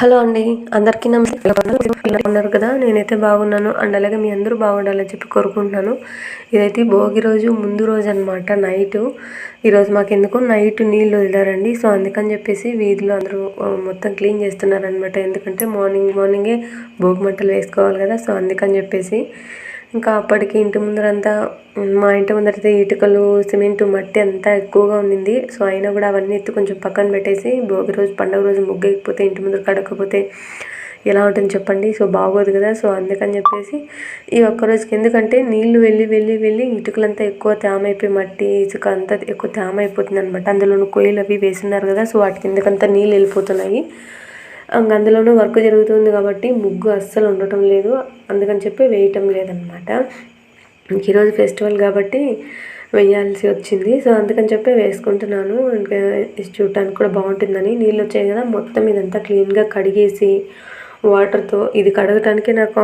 Hello అండి. అందరికీ నమస్తే. ఉన్నారు? కదా? నేనైతే బాగున్నాను. అండ్ అలాగే మీ అందరూ బాగుండాలని చెప్పి కోరుకుంటున్నాను. ఇదైతే భోగి రోజు ముందు రోజు అనమాట నైట్. ఈరోజు మాకు నైట్ నీళ్ళు వదిలారండి. సో అందుకని చెప్పేసి వీధిలో అందరూ మొత్తం క్లీన్ చేస్తున్నారనమాట ఎందుకంటే మార్నింగ్ మార్నింగే భోగి మంటలు వేసుకోవాలి కదా. సో అందుకని చెప్పేసి ఇంకా అప్పటికి ఇంటి ముందరంతా అంతా మా ఇంటి ముందరైతే ఇటుకలు సిమెంట్ మట్టి అంతా ఎక్కువగా ఉండింది. సో అయినా కూడా అవన్నీ ఎత్తి కొంచెం పక్కన పెట్టేసి భోగి రోజు పండుగ రోజు ముగ్గు ఇంటి ముందర కడకపోతే ఎలా ఉంటుంది చెప్పండి? సో బాగోదు కదా. సో అందుకని చెప్పేసి ఈ ఒక్క రోజుకి ఎందుకంటే నీళ్ళు వెళ్ళి వెళ్ళి వెళ్ళి ఇటుకలంతా ఎక్కువ తేమ అయిపోయి మట్టి ఇసుక అంతా ఎక్కువ తేమ అయిపోతుంది అనమాట అందులోనూ కొయ్యలు అవి వేసున్నారు కదా. సో వాటి కిందకంతా నీళ్ళు వెళ్ళిపోతున్నాయి? అందులోనూ వర్క్ జరుగుతుంది కాబట్టి ముగ్గు అస్సలు ఉండటం లేదు. అందుకని చెప్పి వేయటం లేదనమాట ఈరోజు ఫెస్టివల్ కాబట్టి వేయాల్సి వచ్చింది. సో అందుకని చెప్పి వేసుకుంటున్నాను. ఇంకా చూడటానికి కూడా బాగుంటుందని. నీళ్ళు వచ్చాయి కదా మొత్తం ఇదంతా క్లీన్గా కడిగేసి వాటర్తో ఇది కడగటానికి నాకు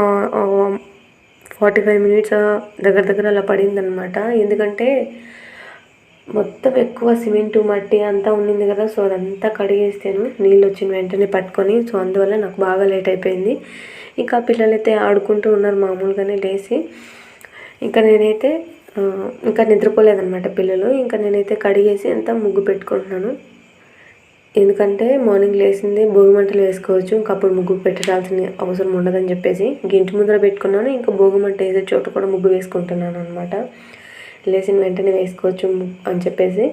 ఫార్టీ ఫైవ్ మినిట్స్ దగ్గర దగ్గర అలా పడిందనమాట ఎందుకంటే మొత్తం ఎక్కువ సిమెంటు మట్టి అంతా ఉండింది కదా సో అదంతా కడిగేస్తాను. నీళ్ళు వచ్చిన వెంటనే పట్టుకొని సో అందువల్ల నాకు బాగా లేట్ అయిపోయింది. ఇంకా పిల్లలైతే ఆడుకుంటూ ఉన్నారు మామూలుగానే లేచి. ఇంకా నేనైతే ఇంకా నిద్రపోలేదన్నమాట పిల్లలు. ఇంకా నేనైతే కడిగేసి అంతా ముగ్గు పెట్టుకుంటున్నాను. ఎందుకంటే మార్నింగ్ లేచింది భోగి మంటలు వేసుకోవచ్చు. ఇంకా అప్పుడు ముగ్గు పెట్టాల్సిన అవసరం ఉండదని చెప్పేసి ఇంక ఇంటి ముందర పెట్టుకున్నాను. ఇంకా భోగి మంట వేసే చోట కూడా ముగ్గు వేసుకుంటున్నాను అనమాట లేచిన వెంటనే వేసుకోవచ్చు అని చెప్పేసి.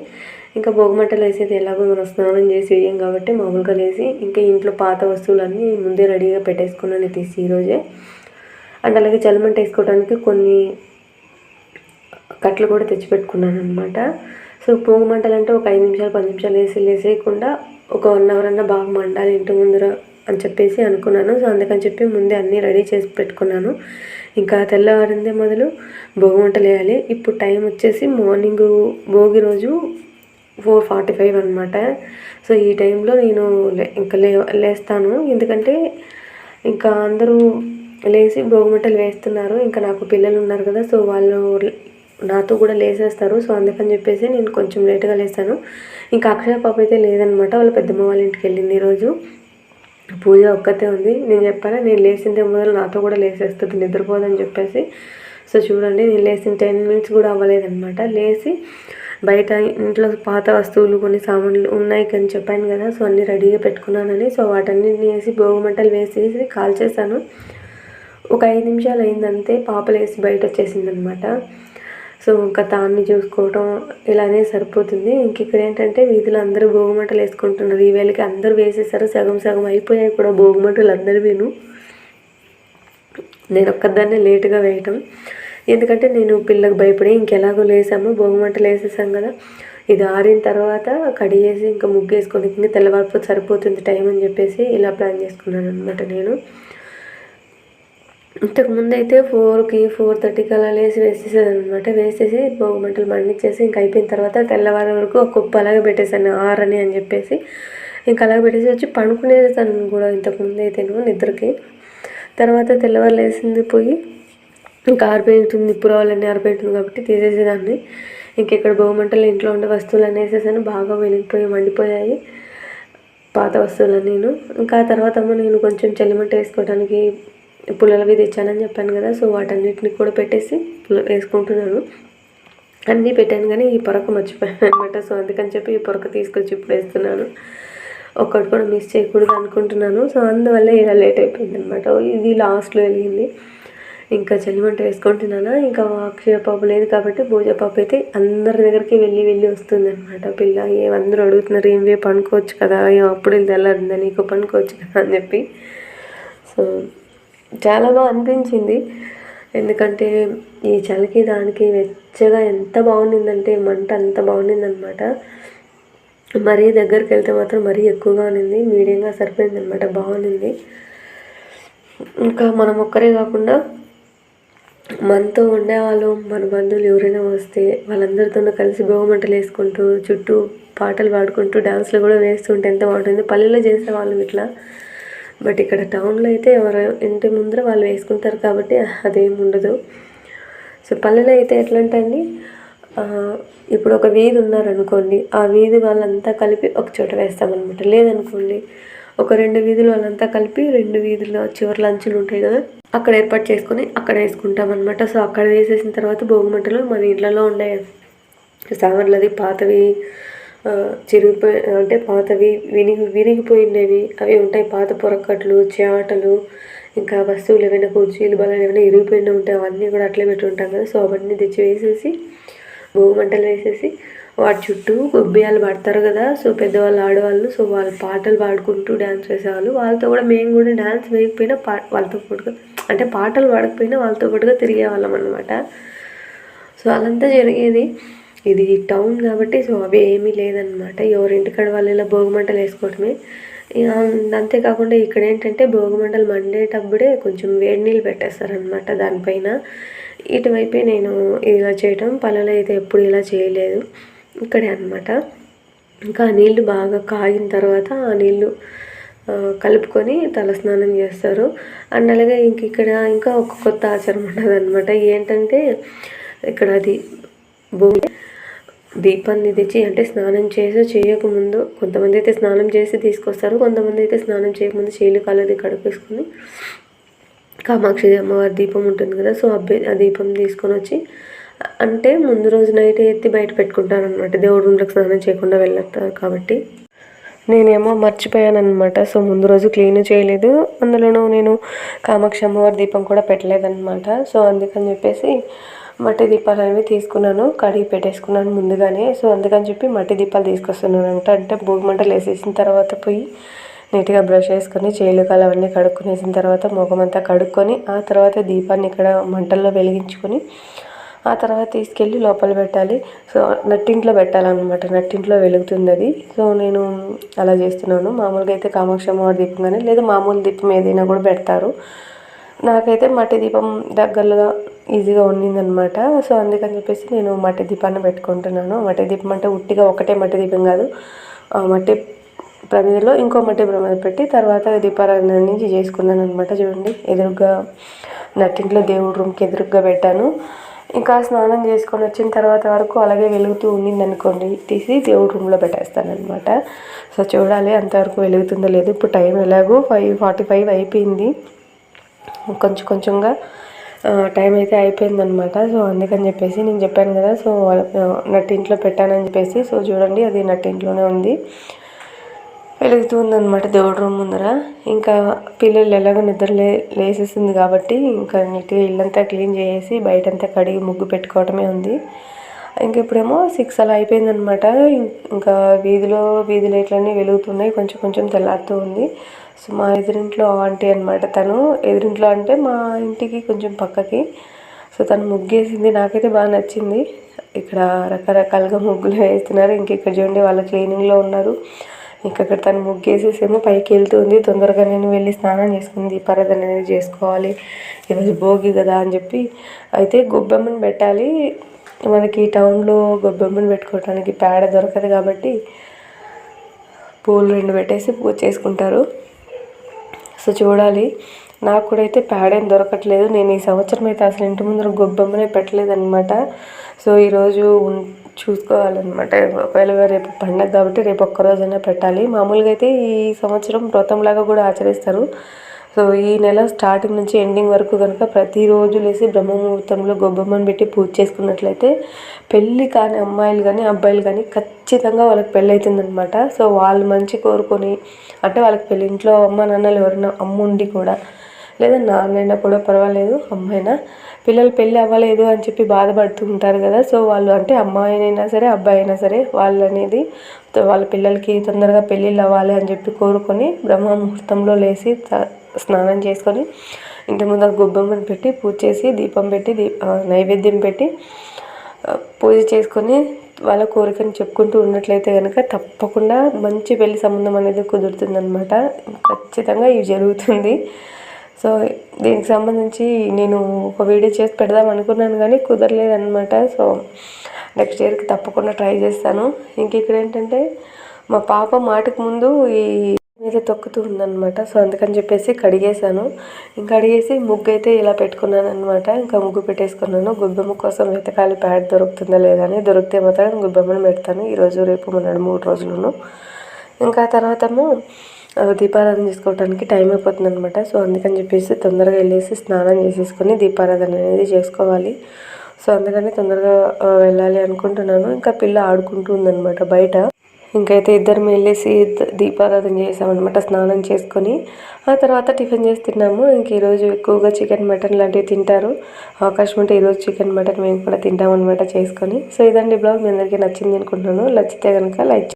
ఇంకా భోగి మంటలు వేసేది ఎలాగో మనం స్నానం చేసి వేయం కాబట్టి మామూలుగా లేసి ఇంకా ఇంట్లో పాత వస్తువులన్నీ ముందే రెడీగా పెట్టేసుకున్నాను తీసి ఈరోజే. అండ్ అలాగే చలిమంట వేసుకోవడానికి కొన్ని కట్లు కూడా తెచ్చిపెట్టుకున్నాను అనమాట సో పోగు మంటలు అంటే ఒక ఐదు నిమిషాలు పది నిమిషాలు వేసి లేసేయకుండా ఒక వన్ అవర్ అన్నా బాగా మండాలి ఇంటి ముందర అని చెప్పేసి అనుకున్నాను. సో అందుకని చెప్పి ముందే అన్నీ రెడీ చేసి పెట్టుకున్నాను. ఇంకా తెల్లవారిందే మొదలు భోగి వంటలు వేయాలి. ఇప్పుడు టైం వచ్చేసి మార్నింగ్ భోగి రోజు ఫోర్ ఫార్టీ ఫైవ్ అనమాట సో ఈ టైంలో నేను లే- ఇంకా లే లేస్తాను. ఎందుకంటే ఇంకా అందరూ లేచి భోగిమంటలు వేస్తున్నారు. ఇంకా నాకు పిల్లలు ఉన్నారు కదా సో వాళ్ళు నాతో కూడా లేసేస్తారు. సో అందుకని చెప్పేసి నేను కొంచెం లేట్గా లేస్తాను. ఇంకా అక్షయ పాప అయితే లేదనమాట వాళ్ళ పెద్దమ్మ వాళ్ళ ఇంటికి వెళ్ళింది ఈరోజు పూజ ఒక్కతే ఉంది. నేను చెప్పాను నేను లేచిందే మొదలు నాతో కూడా లేసేస్తుంది నిద్రపోదని చెప్పేసి. సో చూడండి నేను లేచిన టెన్ మినిట్స్ కూడా అవ్వలేదన్నమాట. లేచి బయట ఇంట్లో పాత వస్తువులు కొన్ని సామాన్లు ఉన్నాయి కానీ చెప్పాను కదా సో అన్నీ రెడీగా పెట్టుకున్నానని. సో వాటన్నిటిని వేసి భోగిమంటలు వేసేసి కాల్చేసాను ఒక ఐదు నిమిషాలు అయిందంతే పాపలు వేసి బయట వచ్చేసిందనమాట సో ఇంకా తాన్ని చూసుకోవటం ఇలానే సరిపోతుంది. ఇంక ఇక్కడ ఏంటంటే వీధిలో అందరూ భోగిమంటలు వేసుకుంటున్నారు. ఈ వేళకి అందరూ వేసేసారు. సగం సగం అయిపోయాయి కూడా భోగిమంటలు అందరు విను. నేను ఒక్కదాన్నే లేటుగా వేయటం. ఎందుకంటే నేను పిల్లకు భయపడి ఇంకెలాగో లేసాము. భోగిమంటలు వేసేసాం కదా. ఇది ఆరిన తర్వాత కడిగేసి ఇంకా ముగ్గు వేసుకొని ఇంకా తెల్లవారిపోతే సరిపోతుంది టైం అని చెప్పేసి ఇలా ప్లాన్ చేసుకున్నాను అనమాట నేను. ఇంతకు ముందు అయితే ఫోర్కి ఫోర్ థర్టీకి అలా లేసి వేసేసేది అనమాట వేసేసి భోగి మంటలు మండించేసి ఇంకా అయిపోయిన తర్వాత తెల్లవారి వరకు ఒక కుప్ప అలాగే పెట్టేసాను ఆరని అని చెప్పేసి. ఇంకా అలాగే పెట్టేసి వచ్చి పడుకునేసాను కూడా ఇంతకు ముందు నిద్రకి. తర్వాత తెల్లవారు లేచింది పోయి ఇంకా ఆరిపోయింటుంది నిప్పు రావాలని ఆరిపోయింటుంది కాబట్టి తీసేసేదాన్ని. ఇంకెక్కడ ఇక్కడ ఇంట్లో ఉండే వస్తువులన్నీ వేసేసాను బాగా వెలిగిపోయి మండిపోయాయి. పాత వస్తువులు నేను. ఇంకా తర్వాత నేను కొంచెం చలిమంట వేసుకోవడానికి పుల్లలవి తెచ్చానని చెప్పాను కదా సో వాటన్నిటిని కూడా పెట్టేసి పుల్ల- వేసుకుంటున్నాను. అన్నీ పెట్టాను కానీ ఈ పొరక మర్చిపోయాను అనమాట సో అందుకని చెప్పి ఈ పొరక తీసుకొచ్చి ఇప్పుడు వేస్తున్నాను. ఒక్కటి కూడా మిస్ చేయకూడదు అనుకుంటున్నాను. సో అందువల్ల ఇలా లేట్ అయిపోయింది అనమాట ఇది లాస్ట్లో వెళ్ళింది. ఇంకా చలిమంట వేసుకుంటున్నానా? ఇంకా అక్షయపాపు లేదు కాబట్టి పూజ అయితే అందరి దగ్గరికి వెళ్ళి వెళ్ళి వస్తుంది అనమాట పిల్ల ఏమందరూ అడుగుతున్నారు ఏం వే పనుకోవచ్చు కదా? ఏం అప్పుడు తెల్లారిందా? నీకు పనుకోవచ్చు కదా? అని చెప్పి. సో చాలా బాగా అనిపించింది. ఎందుకంటే ఈ చలికి దానికి వెచ్చగా ఎంత బాగుండిందంటే మంట అంత బాగుండిందనమాట మరీ దగ్గరికి వెళ్తే మాత్రం మరీ ఎక్కువగా ఉన్నింది మీడియంగా సరిపోయింది అనమాట బాగుంది ఇంకా మనం ఒక్కరే కాకుండా మనతో ఉండేవాళ్ళు మన బంధువులు ఎవరైనా వస్తే వాళ్ళందరితోనూ కలిసి భోగమంటలు వేసుకుంటూ చుట్టూ పాటలు పాడుకుంటూ డాన్స్లు కూడా వేస్తుంటే ఎంత బాగుంటుంది. పల్లెల్లో చేసేవాళ్ళం ఇట్లా బట్ ఇక్కడ టౌన్లో అయితే ఎవరు ఇంటి ముందర వాళ్ళు వేసుకుంటారు కాబట్టి అదేం ఉండదు. సో పల్లెలో అయితే ఎట్లా అంటే అండి ఇప్పుడు ఒక వీధి ఉన్నారనుకోండి ఆ వీధి వాళ్ళంతా కలిపి ఒక చోట వేస్తామన్నమాట. లేదనుకోండి ఒక రెండు వీధులు వాళ్ళంతా కలిపి రెండు వీధుల్లో చివరి లంచులు ఉంటాయి కదా అక్కడ ఏర్పాటు చేసుకొని అక్కడ వేసుకుంటాం అనమాట సో అక్కడ వేసేసిన తర్వాత భోగిమంటలు మన ఇళ్ళలో ఉండే సామాన్లది పాతవి చిరిగిపోయి అంటే పాతవి వినిగి విరిగిపోయినవి. అవి ఉంటాయి పాత పొరకట్లు చాటలు ఇంకా వస్తువులు ఏమైనా కుర్చీలు బలాలు ఏమైనా ఇరిగిపోయినవి ఉంటాయి. అవన్నీ కూడా అట్లే పెట్టి ఉంటాం కదా. సో అవన్నీ తెచ్చి వేసేసి భోగి మంటలు వేసేసి వాటి చుట్టూ గొబ్బియాలు పడతారు కదా. సో పెద్దవాళ్ళు ఆడవాళ్ళు సో వాళ్ళు పాటలు పాడుకుంటూ డ్యాన్స్ వేసేవాళ్ళు. వాళ్ళతో కూడా మేము కూడా డ్యాన్స్ వేయకపోయినా పా వాళ్ళతో పాటుగా అంటే పాటలు పాడకపోయినా వాళ్ళతో పాటుగా తిరిగేవాళ్ళం అనమాట సో అదంతా జరిగేది. ఇది టౌన్ కాబట్టి సో అవి ఏమీ లేదనమాట ఎవరింటికాడ వాళ్ళు ఇలా భోగిమంటలు వేసుకోవటమే. ఇక అంతేకాకుండా ఇక్కడ ఏంటంటే భోగిమంటలు మండేటప్పుడే కొంచెం వేడి నీళ్ళు పెట్టేస్తారనమాట దానిపైన. ఇటువైపే నేను ఇలా చేయటం పల్లెలో అయితే ఎప్పుడు ఇలా చేయలేదు. ఇక్కడే అనమాట ఇంకా ఆ నీళ్ళు బాగా కాగిన తర్వాత ఆ నీళ్ళు కలుపుకొని తలస్నానం చేస్తారు. అండ్ అలాగే ఇంక ఇక్కడ ఇంకా ఒక కొత్త ఆచారం ఉంటుంది అనమాట ఏంటంటే ఇక్కడ అది భూమి దీపాన్ని తెచ్చి అంటే స్నానం చేసి చేయకముందు కొంతమంది అయితే స్నానం చేసి తీసుకొస్తారు కొంతమంది అయితే స్నానం చేయకముందు చేలు కాలది కడిపేసుకొని కామాక్షి అమ్మవారి దీపం ఉంటుంది కదా సో అబ్బే ఆ దీపం తీసుకొని వచ్చి అంటే ముందు రోజు నైట్ ఎత్తి బయట పెట్టుకుంటారు అనమాట దేవుడు ఉండకు స్నానం చేయకుండా వెళ్ళతారు కాబట్టి. నేనేమో మర్చిపోయాను అనమాట సో ముందు రోజు క్లీన్ చేయలేదు. అందులోనూ నేను కామాక్షి అమ్మవారి దీపం కూడా పెట్టలేదన్నమాట. సో అందుకని చెప్పేసి మట్టి దీపాలు అనేవి తీసుకున్నాను కడిగి పెట్టేసుకున్నాను ముందుగానే. సో అందుకని చెప్పి మట్టి దీపాలు తీసుకొస్తున్నాను అంట అంటే భోగి మంటలు వేసేసిన తర్వాత పోయి నీట్గా బ్రష్ వేసుకొని చేలు కాలు అవన్నీ కడుక్కునేసిన తర్వాత ముఖమంతా కడుక్కొని ఆ తర్వాత దీపాన్ని ఇక్కడ మంటల్లో వెలిగించుకొని ఆ తర్వాత తీసుకెళ్ళి లోపల పెట్టాలి. సో నట్టింట్లో పెట్టాలన్నమాట. నట్టింట్లో వెలుగుతుంది అది సో నేను అలా చేస్తున్నాను. మామూలుగా అయితే కామాక్షి అమ్మవారి దీపం కానీ లేదా మామూలు దీపం ఏదైనా కూడా పెడతారు. నాకైతే మట్టి దీపం దగ్గరగా ఈజీగా ఉండిందనమాట సో అందుకని చెప్పేసి నేను మట్టి దీపాన్ని పెట్టుకుంటున్నాను. మట్టి దీపం అంటే ఉట్టిగా ఒకటే మట్టి దీపం కాదు. ఆ మట్టి ప్రమిదలో ఇంకో మట్టి ప్రమిద పెట్టి తర్వాత దీపారాధన నుంచి చేసుకున్నాను అనమాట చూడండి ఎదురుగా నట్టింట్లో దేవుడి రూమ్కి ఎదురుగా పెట్టాను. ఇంకా స్నానం చేసుకొని వచ్చిన తర్వాత వరకు అలాగే వెలుగుతూ ఉండింది అనుకోండి తీసి దేవుడి రూమ్లో పెట్టేస్తాను అనమాట సో చూడాలి అంతవరకు వెలుగుతుందో లేదు. ఇప్పుడు టైం ఎలాగో ఫైవ్ ఫార్టీ ఫైవ్ అయిపోయింది. కొంచెం కొంచెంగా టైం అయితే అయిపోయిందనమాట సో అందుకని చెప్పేసి నేను చెప్పాను కదా సో నట్టింట్లో పెట్టానని చెప్పేసి. సో చూడండి అది నట్టింట్లోనే ఉంది. వెలుగుతుందనమాట దేవుడి రూమ్ ముందర. ఇంకా పిల్లలు ఎలాగో నిద్ర లే లేసేసింది కాబట్టి ఇంకా నీట్గా ఇల్లంతా క్లీన్ చేసేసి బయటంతా కడిగి ముగ్గు పెట్టుకోవటమే ఉంది. ఇంక ఇప్పుడేమో సిక్స్ అలా అయిపోయిందనమాట ఇంకా వీధిలో వీధి లైట్లన్నీ వెలుగుతున్నాయి. కొంచెం కొంచెం తెల్లారుతూ ఉంది. సో మా ఎదురింట్లో ఆంటీ అనమాట తను ఎదురింట్లో అంటే మా ఇంటికి కొంచెం పక్కకి. సో తను ముగ్గేసింది. నాకైతే బాగా నచ్చింది. ఇక్కడ రకరకాలుగా ముగ్గులు వేస్తున్నారు. ఇంక ఇక్కడ చూడండి వాళ్ళ క్లీనింగ్లో ఉన్నారు. ఇంకక్కడ తను ముగ్గేసేసేమో పైకి వెళ్తుంది తొందరగా నేను వెళ్ళి స్నానం చేసుకుని దీపారాధన అనేది చేసుకోవాలి. ఈరోజు భోగి కదా అని చెప్పి. అయితే గొబ్బెమ్మని పెట్టాలి. మనకి టౌన్లో గొబ్బెమ్మని పెట్టుకోవడానికి పేడ దొరకదు కాబట్టి పూలు రెండు పెట్టేసి పూజ చేసుకుంటారు. సో చూడాలి. నాకు కూడా అయితే పేడ ఏం దొరకట్లేదు. నేను ఈ సంవత్సరం అయితే అసలు ఇంటి ముందర గొబ్బెమ్మనే పెట్టలేదనమాట సో ఈరోజు చూసుకోవాలన్నమాట. ఒకవేళ రేపు పండగ కాబట్టి రేపు ఒక్కరోజైనా పెట్టాలి. మామూలుగా అయితే ఈ సంవత్సరం వ్రతంలాగా కూడా ఆచరిస్తారు. సో ఈ నెల స్టార్టింగ్ నుంచి ఎండింగ్ వరకు కనుక ప్రతిరోజు లేసి బ్రహ్మముహూర్తంలో ముహూర్తంలో గొబ్బెమ్మని పెట్టి పూజ చేసుకున్నట్లయితే పెళ్ళి కాని అమ్మాయిలు కానీ అబ్బాయిలు కానీ ఖచ్చితంగా వాళ్ళకి పెళ్ళి అవుతుందన్నమాట సో వాళ్ళు మంచి కోరుకొని అంటే వాళ్ళకి పెళ్ళి ఇంట్లో అమ్మ నాన్నలు ఎవరైనా అమ్మ ఉండి కూడా లేదా నాన్నైనా కూడా పర్వాలేదు అమ్మాయినా పిల్లలు పెళ్ళి అవ్వలేదు అని చెప్పి బాధపడుతూ ఉంటారు కదా. సో వాళ్ళు అంటే అమ్మాయినైనా సరే అబ్బాయి అయినా సరే వాళ్ళు అనేది వాళ్ళ పిల్లలకి తొందరగా పెళ్ళిళ్ళు అవ్వాలి అని చెప్పి కోరుకొని బ్రహ్మ ముహూర్తంలో లేచి స్నానం చేసుకొని ఇంటి ముందర గొబ్బెమ్మని పెట్టి పూజ చేసి దీపం పెట్టి దీ నైవేద్యం పెట్టి పూజ చేసుకొని వాళ్ళ కోరికను చెప్పుకుంటూ ఉన్నట్లయితే కనుక తప్పకుండా మంచి పెళ్ళి సంబంధం అనేది కుదురుతుందనమాట ఖచ్చితంగా ఇవి జరుగుతుంది. సో దీనికి సంబంధించి నేను ఒక వీడియో చేసి పెడదాం అనుకున్నాను కానీ కుదరలేదనమాట సో నెక్స్ట్ ఇయర్కి తప్పకుండా ట్రై చేస్తాను. ఇంక ఇక్కడ ఏంటంటే మా పాప మాటకు ముందు ఈ మీద తొక్కుతూ ఉందన్నమాట. సో అందుకని చెప్పేసి కడిగేశాను. ఇంకా కడిగేసి ముగ్గు అయితే ఇలా పెట్టుకున్నాను అనమాట ఇంకా ముగ్గు పెట్టేసుకున్నాను. గుబ్బెమ్మ కోసం వెతకాలి ప్యాడ్ దొరుకుతుందా లేదా అని దొరికితే మాత్రం గుబ్బెమ్మను పెడతాను. ఈరోజు రేపు మొన్నడు మూడు రోజులను. ఇంకా తర్వాతము దీపారాధన చేసుకోవడానికి టైం అయిపోతుంది అనమాట సో అందుకని చెప్పేసి తొందరగా వెళ్ళేసి స్నానం చేసేసుకొని దీపారాధన అనేది చేసుకోవాలి. సో అందుకని తొందరగా వెళ్ళాలి అనుకుంటున్నాను. ఇంకా పిల్ల ఆడుకుంటూ ఉందనమాట బయట. ఇంకైతే ఇద్దరం వెళ్ళేసి దీపారాధన చేసామన్నమాట స్నానం చేసుకొని. ఆ తర్వాత టిఫిన్ చేసి తిన్నాము. ఇంక ఈరోజు ఎక్కువగా చికెన్ మటన్ లాంటివి తింటారు. అవకాశం ఉంటే ఈరోజు చికెన్ మటన్ మేము కూడా తింటామన్నమాట చేసుకొని. సో ఇదండి బ్లాగ్. మీ అందరికీ నచ్చింది అనుకుంటున్నాను. నచ్చితే కనుక లైక్